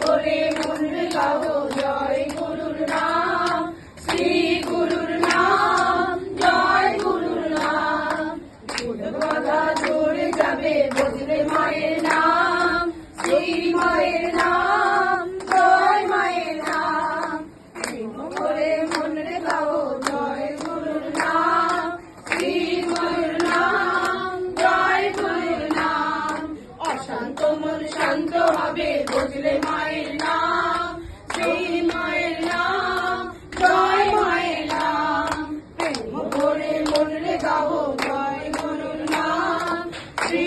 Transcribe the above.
করে মন গাও শান্ত মন শান্ত হবে, বুঝলে মায়ের নাম, সেই মায়ের নাম, জয় মায়ের নাম। প্রেম করে মনরে গাও জয় গুরুর শ্রী